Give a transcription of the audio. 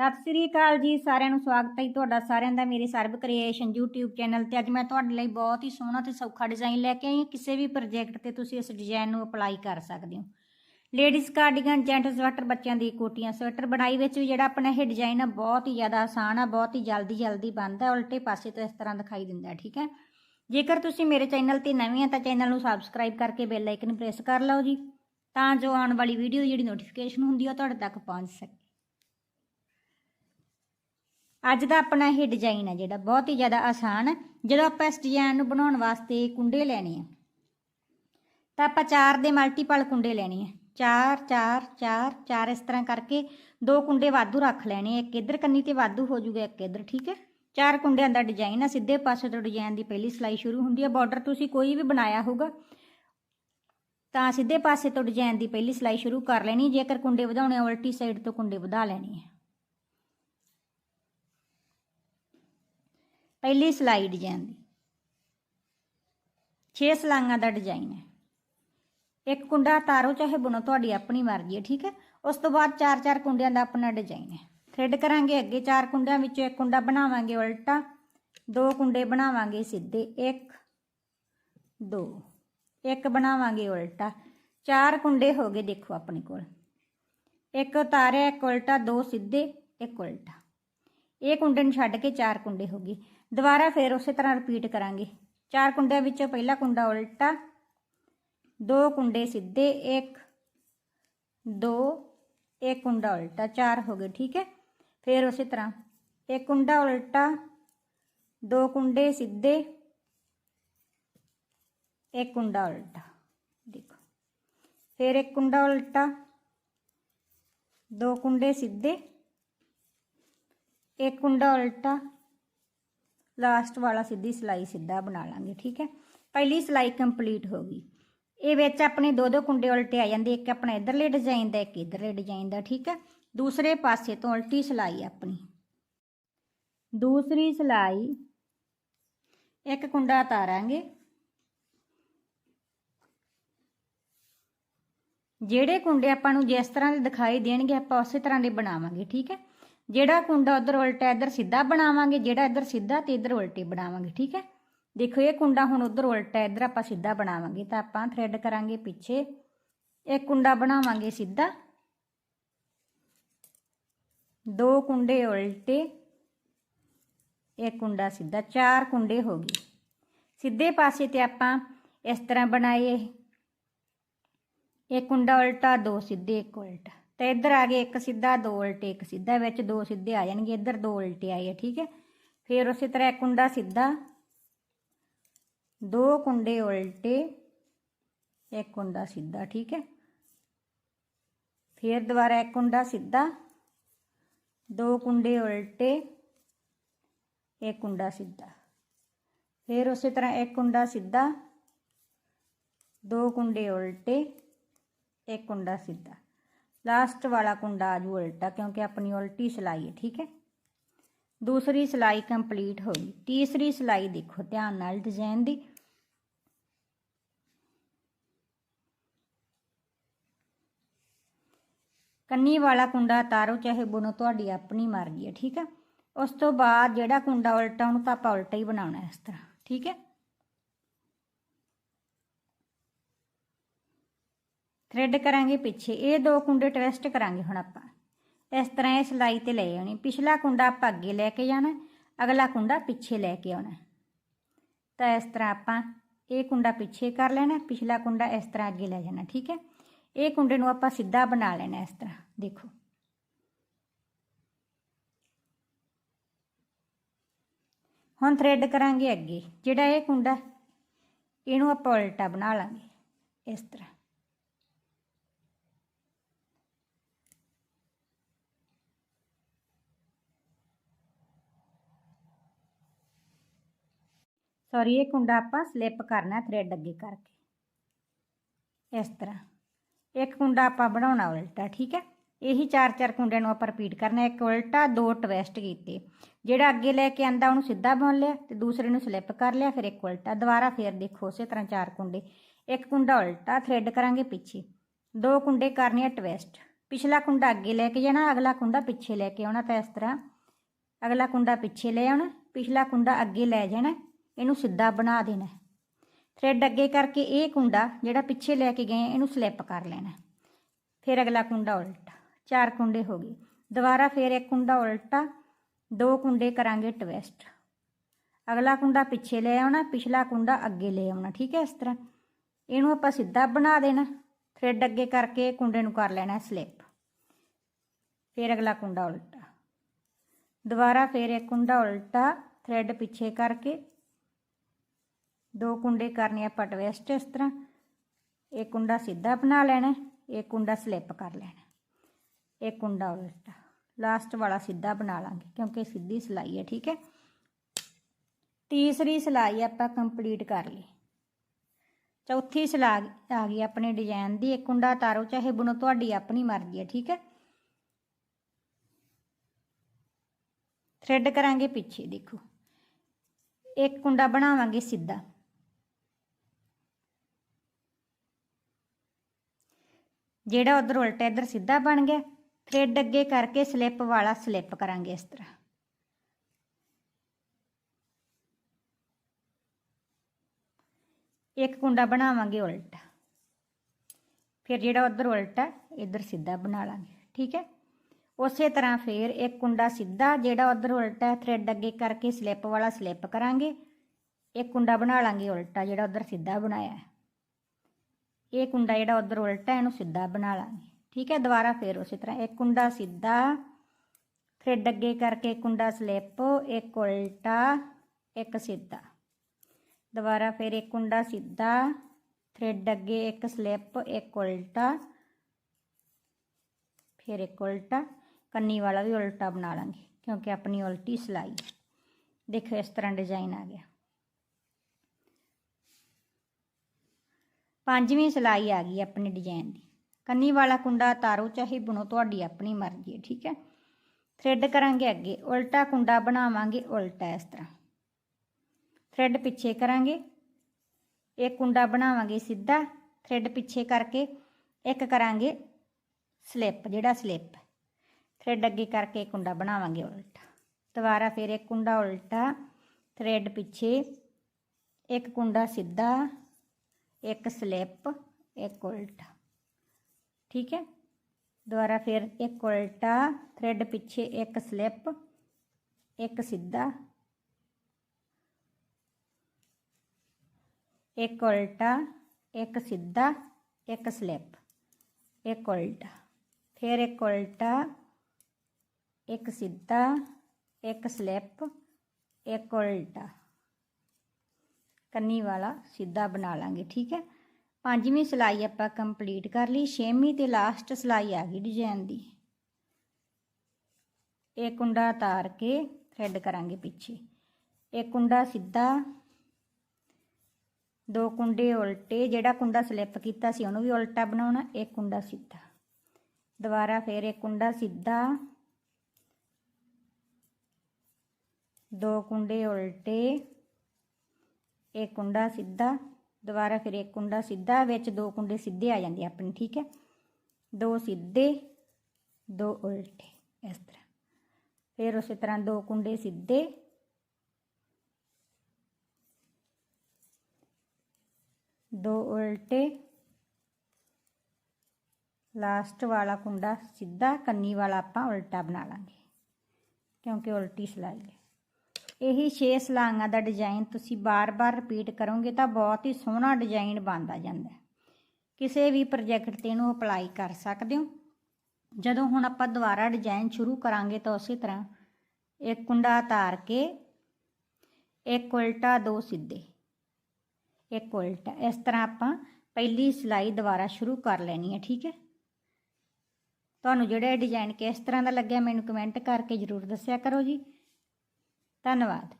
ਸਤਿ ਸ੍ਰੀ ਅਕਾਲ ਜੀ, ਸਾਰਿਆਂ ਨੂੰ ਸਵਾਗਤ ਹੈ ਜੀ ਤੁਹਾਡਾ, ਸਾਰਿਆਂ ਦਾ ਮੇਰੇ ਸਰਬ ਕ੍ਰੀਏਸ਼ਨ YouTube ਚੈਨਲ ਤੇ। ਅੱਜ ਮੈਂ ਤੁਹਾਡੇ ਲਈ ਬਹੁਤ ਹੀ ਸੋਹਣਾ ਤੇ ਸੌਖਾ ਡਿਜ਼ਾਈਨ ਲੈ ਕੇ ਆਈ ਹਾਂ। ਕਿਸੇ ਵੀ ਪ੍ਰੋਜੈਕਟ ਤੇ ਤੁਸੀਂ ਇਸ ਡਿਜ਼ਾਈਨ ਨੂੰ ਅਪਲਾਈ ਕਰ ਸਕਦੇ ਹੋ। ਲੇਡੀਜ਼ ਕਾਰਡੀਗਨ, ਜੈਂਟ ਸਵੈਟਰ ਬੱਚਿਆਂ ਦੀ ਕੋਟੀਆਂ, ਸਵੈਟਰ ਬਣਾਈ ਵਿੱਚ ਵੀ ਜਿਹੜਾ ਆਪਣਾ ਇਹ ਡਿਜ਼ਾਈਨ ਆ, ਬਹੁਤ ਹੀ ਜ਼ਿਆਦਾ ਆਸਾਨ ਆ, ਬਹੁਤ ਹੀ ਜਲਦੀ ਜਲਦੀ ਬਣਦਾ, ਉਲਟੇ ਪਾਸੇ ਤੋਂ ਇਸ ਤਰ੍ਹਾਂ ਦਿਖਾਈ ਦਿੰਦਾ ਠੀਕ ਹੈ? ਜੇਕਰ ਤੁਸੀਂ ਮੇਰੇ ਚੈਨਲ ਤੇ ਨਵੇਂ ਆ ਤਾਂ ਚੈਨਲ ਨੂੰ ਸਬਸਕ੍ਰਾਈਬ ਕਰਕੇ ਬੈਲ ਆਈਕਨ ਪ੍ਰੈਸ ਕਰ ਲਓ ਜੀ, ਤਾਂ ਜੋ ਆਉਣ ਵਾਲੀ ਵੀਡੀਓ ਦੀ ਜਿਹੜੀ ਨੋਟੀਫਿਕੇਸ਼ਨ ਹੁੰਦੀ ਆ, ਉਹ ਤੁਹਾਡੇ ਤੱਕ ਪਹੁੰਚ ਸਕੇ। ਅੱਜ ਦਾ ਆਪਣਾ ਇਹ ਡਿਜ਼ਾਈਨ ਹੈ ਜਿਹੜਾ ਬਹੁਤ ਹੀ ਜ਼ਿਆਦਾ ਆਸਾਨ ਹੈ ਜਦੋਂ ਆਪਾਂ ਇਸ ਡਿਜ਼ਾਈਨ ਨੂੰ ਬਣਾਉਣ ਵਾਸਤੇ ਕੁੰਡੇ ਲੈਣੇ ਆ, ਤਾਂ ਆਪਾਂ ਚਾਰ ਦੇ ਮਲਟੀਪਲ ਕੁੰਡੇ ਲੈਣੇ ਆ। ਚਾਰ ਚਾਰ ਚਾਰ ਚਾਰ ਇਸ ਤਰ੍ਹਾਂ ਕਰਕੇ ਦੋ ਕੁੰਡੇ ਵਾਧੂ ਰੱਖ ਲੈਣੇ ਇੱਕ ਇਧਰ ਕੰਨੀ ਤੇ ਵਾਧੂ ਹੋ ਜਾਊਗਾ ਇੱਕ ਇਧਰ, ਠੀਕ ਹੈ? ਚਾਰ ਕੁੰਡਿਆਂ ਦਾ ਡਿਜ਼ਾਈਨ ਆ। ਸਿੱਧੇ ਪਾਸੇ ਤੋਂ ਡਿਜ਼ਾਈਨ ਦੀ ਪਹਿਲੀ ਸਲਾਈ ਸ਼ੁਰੂ ਹੁੰਦੀ ਹੈ ਬਾਰਡਰ ਤੁਸੀਂ ਕੋਈ ਵੀ ਬਣਾਇਆ ਹੋਊਗਾ, ਤਾਂ ਸਿੱਧੇ ਪਾਸੇ ਤੋਂ ਡਿਜ਼ਾਈਨ ਦੀ ਪਹਿਲੀ ਸਲਾਈ ਸ਼ੁਰੂ ਕਰ ਲੈਣੀ। ਜੇਕਰ ਕੁੰਡੇ ਵਧਾਉਣੇ ਆ, ਉਲਟੀ ਸਾਈਡ ਤੋਂ ਕੁੰਡੇ ਵਧਾ ਲੈਣੇ ਆ। ਪਹਿਲੀ ਸਲਾਈ ਡਿਜ਼ਾਈਨ ਦੀ 6 ਸਲਾਈਆਂ ਦਾ ਡਿਜ਼ਾਈਨ ਹੈ। ਇੱਕ ਕੁੰਡਾ ਤਾਰੋ ਚਾਹੇ ਬੁਣੋ, ਤੁਹਾਡੀ ਆਪਣੀ ਮਰਜ਼ੀ ਹੈ, ਠੀਕ ਹੈ? ਉਸ ਤੋਂ ਬਾਅਦ ਚਾਰ ਚਾਰ ਕੁੰਡਿਆਂ ਦਾ ਆਪਣਾ ਡਿਜ਼ਾਈਨ ਹੈ। ਥ੍ਰੈਡ ਕਰਾਂਗੇ ਅੱਗੇ ਚਾਰ ਕੁੰਡਿਆਂ ਵਿੱਚੋਂ, ਇੱਕ ਕੁੰਡਾ ਬਣਾਵਾਂਗੇ ਉਲਟਾ, ਦੋ ਕੁੰਡੇ ਬਣਾਵਾਂਗੇ ਸਿੱਧੇ, ਇੱਕ, ਦੋ, ਇੱਕ ਬਣਾਵਾਂਗੇ ਉਲਟਾ, ਚਾਰ ਕੁੰਡੇ ਹੋ ਗਏ ਦੇਖੋ ਆਪਣੇ ਕੋਲ। ਇੱਕ ਉਤਾਰਿਆ, ਇੱਕ ਉਲਟਾ, ਦੋ ਸਿੱਧੇ, ਇੱਕ ਉਲਟਾ। ਇਹ ਕੁੰਡੇ ਨੂੰ ਛੱਡ ਕੇ ਚਾਰ ਕੁੰਡੇ ਹੋ ਗਏ। ਦੁਬਾਰਾ ਫਿਰ ਉਸੇ ਤਰ੍ਹਾਂ ਰਿਪੀਟ ਕਰਾਂਗੇ। ਚਾਰ ਕੁੰਡਿਆਂ ਵਿੱਚੋਂ ਪਹਿਲਾ ਕੁੰਡਾ ਉਲਟਾ, ਦੋ ਕੁੰਡੇ ਸਿੱਧੇ, ਇੱਕ, ਦੋ, ਇੱਕ ਕੁੰਡਾ ਉਲਟਾ, ਚਾਰ ਹੋ ਗਏ, ਠੀਕ ਹੈ? ਫਿਰ ਉਸੇ ਤਰ੍ਹਾਂ, ਇੱਕ ਕੁੰਡਾ ਉਲਟਾ, ਦੋ ਕੁੰਡੇ ਸਿੱਧੇ, ਇੱਕ ਕੁੰਡਾ ਉਲਟਾ, ਦੇਖੋ। ਫਿਰ ਇੱਕ ਕੁੰਡਾ ਉਲਟਾ, ਦੋ ਕੁੰਡੇ ਸਿੱਧੇ ਇੱਕ ਕੁੰਡਾ ਉਲਟਾ ਲਾਸਟ ਵਾਲਾ ਸਿੱਧੀ ਸਲਾਈ ਸਿੱਧਾ ਬਣਾ ਲਾਂਗੇ, ਠੀਕ ਹੈ? ਪਹਿਲੀ ਸਲਾਈ ਕੰਪਲੀਟ ਹੋ ਗਈ। ਇਹ ਵਿੱਚ ਆਪਣੇ ਦੋ ਦੋ ਕੁੰਡੇ ਉਲਟੇ ਆ ਜਾਂਦੇ, ਇੱਕ ਆਪਣਾ ਇਧਰਲੇ ਡਿਜ਼ਾਈਨ ਦਾ, ਇੱਕ ਇਧਰਲੇ ਡਿਜ਼ਾਈਨ ਦਾ, ਠੀਕ ਹੈ? ਦੂਸਰੇ ਪਾਸੇ ਤੋਂ ਉਲਟੀ ਸਲਾਈ ਆਪਣੀ। ਦੂਸਰੀ ਸਲਾਈ, ਇੱਕ ਕੁੰਡਾ ਤਾਰਾਂਗੇ ਜਿਹੜੇ ਕੁੰਡੇ ਆਪਾਂ ਨੂੰ ਜਿਸ ਤਰ੍ਹਾਂ ਦੇ ਦਿਖਾਈ ਦੇਣਗੇ, ਆਪਾਂ ਉਸੇ ਤਰ੍ਹਾਂ ਦੇ ਬਣਾਵਾਂਗੇ, ਠੀਕ ਹੈ? ਜਿਹੜਾ ਕੁੰਡਾ ਉਧਰ ਉਲਟਾ ਇੱਧਰ ਸਿੱਧਾ ਬਣਾਵਾਂਗੇ, ਜਿਹੜਾ ਇੱਧਰ ਸਿੱਧਾ ਤੇ ਇੱਧਰ ਉਲਟੇ ਬਣਾਵਾਂਗੇ, ਠੀਕ ਹੈ? ਦੇਖੋ, ਇਹ ਕੁੰਡਾ ਹੁਣ ਉਧਰ ਉਲਟਾ ਇੱਧਰ ਆਪਾਂ ਸਿੱਧਾ ਬਣਾਵਾਂਗੇ, ਤਾਂ ਆਪਾਂ ਥ੍ਰੈਡ ਕਰਾਂਗੇ ਪਿੱਛੇ। ਇੱਕ ਕੁੰਡਾ ਬਣਾਵਾਂਗੇ ਸਿੱਧਾ। ਦੋ ਕੁੰਡੇ ਉਲਟੇ ਇੱਕ ਕੁੰਡਾ ਸਿੱਧਾ, ਚਾਰ ਕੁੰਡੇ ਹੋ ਗਏ। ਸਿੱਧੇ ਪਾਸੇ ਤੇ ਆਪਾਂ ਇਸ ਤਰ੍ਹਾਂ ਬਣਾਏ ਇੱਕ ਕੁੰਡਾ ਉਲਟਾ, ਦੋ ਸਿੱਧੇ, ਇੱਕ ਉਲਟਾ। ਤੇ ਇੱਧਰ ਆ ਗਏ ਇੱਕ ਸਿੱਧਾ, ਦੋ ਉਲਟੇ, ਇੱਕ ਸਿੱਧਾ, ਵਿੱਚ ਦੋ ਸਿੱਧੇ ਆ ਜਾਣਗੇ, ਇੱਧਰ ਦੋ ਉਲਟੇ ਆਏ ਆ, ਠੀਕ ਹੈ। ਫਿਰ ਉਸੇ ਤਰ੍ਹਾਂ ਇੱਕ ਕੁੰਡਾ ਸਿੱਧਾ, ਦੋ ਕੁੰਡੇ ਉਲਟੇ, ਇੱਕ ਕੁੰਡਾ ਸਿੱਧਾ, ਠੀਕ ਹੈ। ਫਿਰ ਦੁਬਾਰਾ ਇੱਕ ਕੁੰਡਾ ਸਿੱਧਾ, ਦੋ ਕੁੰਡੇ ਉਲਟੇ, ਇੱਕ ਕੁੰਡਾ ਸਿੱਧਾ। ਫਿਰ ਉਸੇ ਤਰ੍ਹਾਂ ਇੱਕ ਕੁੰਡਾ ਸਿੱਧਾ, ਦੋ ਕੁੰਡੇ ਉਲਟੇ, ਇੱਕ ਕੁੰਡਾ ਸਿੱਧਾ। ਲਾਸਟ ਵਾਲਾ ਕੁੰਡਾ ਆਜੂ ਉਲਟਾ, ਕਿਉਂਕਿ ਆਪਣੀ ਉਲਟੀ ਸਿਲਾਈ ਹੈ, ਠੀਕ ਹੈ? ਦੂਸਰੀ ਸਿਲਾਈ ਕੰਪਲੀਟ ਹੋ ਗਈ। ਤੀਸਰੀ ਸਿਲਾਈ ਦੇਖੋ, ਧਿਆਨ ਨਾਲ ਡਿਜ਼ਾਈਨ ਦੀ। ਕੰਨੀ ਵਾਲਾ ਕੁੰਡਾ ਤਾਰੋ, ਚਾਹੇ ਬੁਣੋ, ਤੁਹਾਡੀ ਆਪਣੀ ਮਰਜ਼ੀ ਹੈ, ਠੀਕ ਹੈ? ਉਸ ਤੋਂ ਬਾਅਦ ਜਿਹੜਾ ਕੁੰਡਾ ਉਲਟਾ, ਉਹਨੂੰ ਤਾਂ ਆਪਾਂ ਉਲਟਾ ਹੀ ਬਣਾਉਣਾ ਇਸ ਤਰ੍ਹਾਂ, ਠੀਕ ਹੈ? ਥ੍ਰੈਡ ਕਰਾਂਗੇ ਪਿੱਛੇ। ਇਹ ਦੋ ਕੁੰਡੇ ਟਵਿਸਟ ਕਰਾਂਗੇ ਹੁਣ ਆਪਾਂ। ਇਸ ਤਰ੍ਹਾਂ ਇਹ ਸਲਾਈ ਤੇ ਲੈ ਆਉਣੀ। ਪਿਛਲਾ ਕੁੰਡਾ ਆਪਾਂ ਅੱਗੇ ਲੈ ਕੇ ਜਾਣਾ, ਅਗਲਾ ਕੁੰਡਾ ਪਿੱਛੇ ਲੈ ਕੇ ਆਉਣਾ। ਤਾਂ ਇਸ ਤਰ੍ਹਾਂ ਆਪਾਂ ਇਹ ਕੁੰਡਾ ਪਿੱਛੇ ਕਰ ਲੈਣਾ, ਪਿਛਲਾ ਕੁੰਡਾ ਇਸ ਤਰ੍ਹਾਂ ਅੱਗੇ ਲੈ ਜਾਣਾ, ਠੀਕ ਹੈ? ਇਹ ਕੁੰਡੇ ਨੂੰ ਆਪਾਂ ਸਿੱਧਾ ਬਣਾ ਲੈਣਾ ਇਸ ਤਰ੍ਹਾਂ, ਦੇਖੋ। ਹੁਣ ਥ੍ਰੈਡ ਕਰਾਂਗੇ ਅੱਗੇ, ਜਿਹੜਾ ਇਹ ਕੁੰਡਾ, ਇਹਨੂੰ ਆਪਾਂ ਉਲਟਾ ਬਣਾ ਲਾਂਗੇ, ਇਸ ਤਰ੍ਹਾਂ। ਸੌਰੀ ਇਹ ਕੁੰਡਾ ਆਪਾਂ ਸਲਿੱਪ ਕਰਨਾ ਥ੍ਰੈਡ ਅੱਗੇ ਕਰਕੇ। ਇਸ ਤਰ੍ਹਾਂ। ਇੱਕ ਕੁੰਡਾ ਆਪਾਂ ਬਣਾਉਣਾ ਉਲਟਾ, ਠੀਕ ਹੈ? ਇਹੀ ਚਾਰ ਚਾਰ ਕੁੰਡਿਆਂ ਨੂੰ ਆਪਾਂ ਰਿਪੀਟ ਕਰਨਾ। ਇੱਕ ਉਲਟਾ, ਦੋ ਟਵੈਸਟ ਕੀਤੇ। ਜਿਹੜਾ ਅੱਗੇ ਲੈ ਕੇ ਆਂਦਾ, ਉਹਨੂੰ ਸਿੱਧਾ ਬੁਣ ਲਿਆ, ਤੇ ਦੂਸਰੇ ਨੂੰ ਸਲਿੱਪ ਕਰ ਲਿਆ, ਫਿਰ ਇੱਕ ਉਲਟਾ। ਦੁਬਾਰਾ ਫਿਰ ਦੇਖੋ, ਉਸੇ ਤਰ੍ਹਾਂ ਚਾਰ ਕੁੰਡੇ। ਇੱਕ ਕੁੰਡਾ ਉਲਟਾ ਥ੍ਰੈਡ ਕਰਾਂਗੇ ਪਿੱਛੇ। ਦੋ ਕੁੰਡੇ ਕਰਨੇ ਆ ਟਵੈਸਟ ਪਿਛਲਾ ਕੁੰਡਾ ਅੱਗੇ ਲੈ ਕੇ ਜਾਣਾ, ਅਗਲਾ ਕੁੰਡਾ ਪਿੱਛੇ ਲੈ ਕੇ ਆਉਣਾ, ਤਾਂ ਇਸ ਤਰ੍ਹਾਂ। ਅਗਲਾ ਕੁੰਡਾ ਪਿੱਛੇ ਲੈ ਆਉਣਾ, ਪਿਛਲਾ ਕੁੰਡਾ ਅੱਗੇ ਲੈ ਜਾਣਾ। ਇਹਨੂੰ ਸਿੱਧਾ ਬਣਾ ਦੇਣਾ ਥ੍ਰੈਡ ਅੱਗੇ ਕਰਕੇ ਇਹ ਕੁੰਡਾ ਜਿਹੜਾ ਪਿੱਛੇ ਲੈ ਕੇ ਗਏ, ਇਹਨੂੰ ਸਲਿੱਪ ਕਰ ਲੈਣਾ ਫਿਰ ਅਗਲਾ ਕੁੰਡਾ ਉਲਟਾ। ਚਾਰ ਕੁੰਡੇ ਹੋ ਗਏ। ਦੁਬਾਰਾ ਫਿਰ ਇੱਕ ਕੁੰਡਾ ਉਲਟਾ, ਦੋ ਕੁੰਡੇ ਕਰਾਂਗੇ ਟਵਿਸਟ ਅਗਲਾ ਕੁੰਡਾ ਪਿੱਛੇ ਲੈ ਆਉਣਾ, ਪਿਛਲਾ ਕੁੰਡਾ ਅੱਗੇ ਲੈ ਆਉਣਾ, ਠੀਕ ਹੈ ਇਸ ਤਰ੍ਹਾਂ। ਇਹਨੂੰ ਆਪਾਂ ਸਿੱਧਾ ਬਣਾ ਦੇਣਾ। ਥ੍ਰੈਡ ਅੱਗੇ ਕਰਕੇ ਕੁੰਡੇ ਨੂੰ ਕਰ ਲੈਣਾ ਸਲਿੱਪ ਫਿਰ ਅਗਲਾ ਕੁੰਡਾ ਉਲਟਾ। ਦੁਬਾਰਾ ਫਿਰ ਇੱਕ ਕੁੰਡਾ ਉਲਟਾ ਥ੍ਰੈਡ ਪਿੱਛੇ ਕਰਕੇ ਦੋ ਕੁੰਡੇ ਕਰਨੇ ਆਪਾਂ ਟਵਿਸਟ ਇਸ ਤਰ੍ਹਾਂ। ਇਹ ਕੁੰਡਾ ਸਿੱਧਾ ਬਣਾ ਲੈਣਾ ਇਹ ਕੁੰਡਾ ਸਲਿੱਪ ਕਰ ਲੈਣਾ ਇਹ ਕੁੰਡਾ ਉਲਟਾ, ਲਾਸਟ ਵਾਲਾ ਸਿੱਧਾ ਬਣਾ ਲਾਂਗੇ, ਕਿਉਂਕਿ ਸਿੱਧੀ ਸਿਲਾਈ ਹੈ, ਠੀਕ ਹੈ। ਤੀਸਰੀ ਸਿਲਾਈ ਆਪਾਂ ਕੰਪਲੀਟ ਕਰ ਲਈ। ਚੌਥੀ ਸਿਲਾਈ ਆ ਗਈ ਆਪਣੇ ਡਿਜ਼ਾਈਨ ਦੀ ਇੱਕ ਕੁੰਡਾ ਤਾਰੋ ਚਾਹੇ ਬੁਣੋ, ਤੁਹਾਡੀ ਆਪਣੀ ਮਰਜ਼ੀ ਹੈ, ਠੀਕ ਹੈ। ਥ੍ਰੈਡ ਕਰਾਂਗੇ ਪਿੱਛੇ, ਦੇਖੋ। ਇੱਕ ਕੁੰਡਾ ਬਣਾਵਾਂਗੇ ਸਿੱਧਾ। ਜਿਹੜਾ ਉਧਰ ਉਲਟਾ ਇੱਧਰ ਸਿੱਧਾ ਬਣ ਗਿਆ ਥ੍ਰੈਡ ਅੱਗੇ ਕਰਕੇ ਸਲਿੱਪ ਵਾਲਾ ਸਲਿੱਪ ਕਰਾਂਗੇ ਇਸ ਤਰ੍ਹਾਂ। ਇੱਕ ਕੁੰਡਾ ਬਣਾਵਾਂਗੇ ਉਲਟਾ। ਫਿਰ ਜਿਹੜਾ ਉਧਰ ਉਲਟਾ, ਇੱਧਰ ਸਿੱਧਾ ਬਣਾ ਲਾਂਗੇ, ਠੀਕ ਹੈ? ਉਸੇ ਤਰ੍ਹਾਂ ਫਿਰ ਇੱਕ ਕੁੰਡਾ ਸਿੱਧਾ, ਜਿਹੜਾ ਉਧਰ ਉਲਟਾ ਥ੍ਰੈਡ ਅੱਗੇ ਕਰਕੇ ਸਲਿੱਪ ਵਾਲਾ ਸਲਿੱਪ ਕਰਾਂਗੇ। ਇੱਕ ਕੁੰਡਾ ਬਣਾ ਲਾਂਗੇ ਉਲਟਾ, ਜਿਹੜਾ ਉਧਰ ਸਿੱਧਾ ਬਣਾਇਆ ਇਹ ਕੁੰਡਾ ਜਿਹੜਾ ਉਧਰ ਉਲਟਾ, ਇਹਨੂੰ ਸਿੱਧਾ ਬਣਾ ਲਾਂਗੇ। ਠੀਕ ਹੈ, ਦੁਬਾਰਾ ਫੇਰ ਉਸੇ ਤਰ੍ਹਾਂ। ਇੱਕ ਕੁੰਡਾ ਸਿੱਧਾ, ਥ੍ਰੈਡ ਅੱਗੇ ਕਰਕੇ ਕੁੰਡਾ ਸਲਿੱਪ, ਇੱਕ ਉਲਟਾ, ਇੱਕ ਸਿੱਧਾ। ਦੁਬਾਰਾ ਫਿਰ ਇੱਕ ਕੁੰਡਾ ਸਿੱਧਾ, ਥ੍ਰੈਡ ਅੱਗੇ ਇੱਕ ਸਲਿੱਪ, ਇੱਕ ਉਲਟਾ, ਫਿਰ ਇੱਕ ਉਲਟਾ। ਕੰਨੀ ਵਾਲਾ ਵੀ ਉਲਟਾ ਬਣਾ ਲਾਂਗੇ, ਕਿਉਂਕਿ ਆਪਣੀ ਉਲਟੀ ਸਿਲਾਈ ਹੈ। ਦੇਖੋ, ਇਸ ਤਰ੍ਹਾਂ ਡਿਜ਼ਾਈਨ ਆ ਗਿਆ। ਪੰਜਵੀਂ ਸਿਲਾਈ ਆ ਗਈ ਆਪਣੇ ਡਿਜ਼ਾਈਨ ਦੀ। ਕੰਨੀ ਵਾਲਾ ਕੁੰਡਾ ਤਾਰੋ ਚਾਹੇ ਬਣੋ, ਤੁਹਾਡੀ ਆਪਣੀ ਮਰਜ਼ੀ ਹੈ, ਠੀਕ ਹੈ? ਥ੍ਰੈਡ ਕਰਾਂਗੇ ਅੱਗੇ, ਉਲਟਾ ਕੁੰਡਾ ਬਣਾਵਾਂਗੇ ਉਲਟਾ ਇਸ ਤਰ੍ਹਾਂ। ਥ੍ਰੈਡ ਪਿੱਛੇ ਕਰਾਂਗੇ ਇੱਕ ਕੁੰਡਾ ਬਣਾਵਾਂਗੇ ਸਿੱਧਾ। ਥ੍ਰੈਡ ਪਿੱਛੇ ਕਰਕੇ ਇੱਕ ਕਰਾਂਗੇ ਸਲਿੱਪ ਜਿਹੜਾ ਸਲਿੱਪ ਥ੍ਰੈਡ ਅੱਗੇ ਕਰਕੇ ਕੁੰਡਾ ਬਣਾਵਾਂਗੇ ਉਲਟਾ। ਦੁਬਾਰਾ ਫਿਰ ਇੱਕ ਕੁੰਡਾ ਉਲਟਾ। ਥ੍ਰੈਡ ਪਿੱਛੇ ਇੱਕ ਕੁੰਡਾ ਸਿੱਧਾ। ਇੱਕ ਸਲਿੱਪ, ਇੱਕ ਉਲਟਾ। ਠੀਕ ਹੈ? ਦੁਬਾਰਾ ਫਿਰ ਇੱਕ ਉਲਟਾ, ਥ੍ਰੈਡ ਪਿੱਛੇ ਇੱਕ ਸਲਿੱਪ, ਇੱਕ ਸਿੱਧਾ। ਇੱਕ ਉਲਟਾ, ਇੱਕ ਸਿੱਧਾ, ਇੱਕ ਸਲਿੱਪ, ਇੱਕ ਉਲਟਾ। ਫਿਰ ਇੱਕ ਉਲਟਾ, ਇੱਕ ਸਿੱਧਾ, ਇੱਕ ਸਲਿੱਪ, ਇੱਕ ਉਲਟਾ। ਕੰਨੀ ਵਾਲਾ ਸਿੱਧਾ ਬਣਾ ਲਾਂਗੇ, ਠੀਕ ਹੈ? ਪੰਜਵੀਂ ਸਿਲਾਈ ਆਪਾਂ ਕੰਪਲੀਟ ਕਰ ਲਈ, ਛੇਵੀਂ ਤੇ ਲਾਸਟ ਸਿਲਾਈ ਆ ਗਈ ਡਿਜ਼ਾਈਨ ਦੀ। ਇਹ ਕੁੰਡਾ ਤਾਰ ਕੇ ਥ੍ਰੈਡ ਕਰਾਂਗੇ ਪਿੱਛੇ। ਇਹ ਕੁੰਡਾ ਸਿੱਧਾ, ਦੋ ਕੁੰਡੇ ਉਲਟੇ, ਜਿਹੜਾ ਕੁੰਡਾ ਸਲਿੱਪ ਕੀਤਾ ਸੀ ਉਹਨੂੰ ਵੀ ਉਲਟਾ ਬਣਾਉਣਾ ਇੱਕ ਕੁੰਡਾ ਸਿੱਧਾ। ਦੁਬਾਰਾ ਫਿਰ ਇੱਕ ਕੁੰਡਾ ਸਿੱਧਾ, ਦੋ ਕੁੰਡੇ ਉਲਟੇ ਇੱਕ ਕੁੰਡਾ ਸਿੱਧਾ, ਦੁਬਾਰਾ ਫਿਰ ਇੱਕ ਕੁੰਡਾ ਸਿੱਧਾ, ਵਿੱਚ ਦੋ ਕੁੰਡੇ ਸਿੱਧੇ ਆ ਜਾਂਦੇ ਆਪਣੇ, ਠੀਕ ਹੈ? ਦੋ ਸਿੱਧੇ, ਦੋ ਉਲਟੇ, ਇਸ ਤਰ੍ਹਾਂ। ਫਿਰ ਉਸੇ ਤਰ੍ਹਾਂ ਦੋ ਕੁੰਡੇ ਸਿੱਧੇ। ਦੋ ਉਲਟੇ। ਲਾਸਟ ਵਾਲਾ ਕੁੰਡਾ ਸਿੱਧਾ, ਕੰਨੀ ਵਾਲਾ ਆਪਾਂ ਉਲਟਾ ਬਣਾ ਲਾਂਗੇ, ਕਿਉਂਕਿ ਉਲਟੀ ਸਿਲਾਈ ਹੈ। ਇਹੀ 6 ਸਲਾਈਆਂ ਦਾ ਡਿਜ਼ਾਈਨ ਤੁਸੀਂ ਬਾਰ-ਬਾਰ ਰਿਪੀਟ ਕਰੋਗੇ ਤਾਂ ਬਹੁਤ ਹੀ ਸੋਹਣਾ ਡਿਜ਼ਾਈਨ ਬਣਦਾ ਜਾਂਦਾ ਕਿਸੇ ਵੀ ਪ੍ਰੋਜੈਕਟ ਤੇ ਇਹਨੂੰ ਅਪਲਾਈ ਕਰ ਸਕਦੇ ਹੋ। ਜਦੋਂ ਹੁਣ ਆਪਾਂ ਦੁਬਾਰਾ ਡਿਜ਼ਾਈਨ ਸ਼ੁਰੂ ਕਰਾਂਗੇ ਤਾਂ ਉਸੇ ਤਰ੍ਹਾਂ ਇੱਕ ਕੁੰਡਾ ਤਾਰ ਕੇ, ਇੱਕ ਉਲਟਾ, ਦੋ ਸਿੱਧੇ। ਇੱਕ ਉਲਟਾ। ਇਸ ਤਰ੍ਹਾਂ ਆਪਾਂ ਪਹਿਲੀ ਸਿਲਾਈ ਦੁਬਾਰਾ ਸ਼ੁਰੂ ਕਰ ਲੈਣੀ ਹੈ, ਠੀਕ ਹੈ? ਤੁਹਾਨੂੰ ਜਿਹੜਾ ਇਹ ਡਿਜ਼ਾਈਨ ਕਿਸ ਤਰ੍ਹਾਂ ਦਾ ਲੱਗਿਆ ਮੈਨੂੰ ਕਮੈਂਟ ਕਰਕੇ ਜ਼ਰੂਰ ਦੱਸਿਆ ਕਰੋ ਜੀ। ਧੰਨਵਾਦ।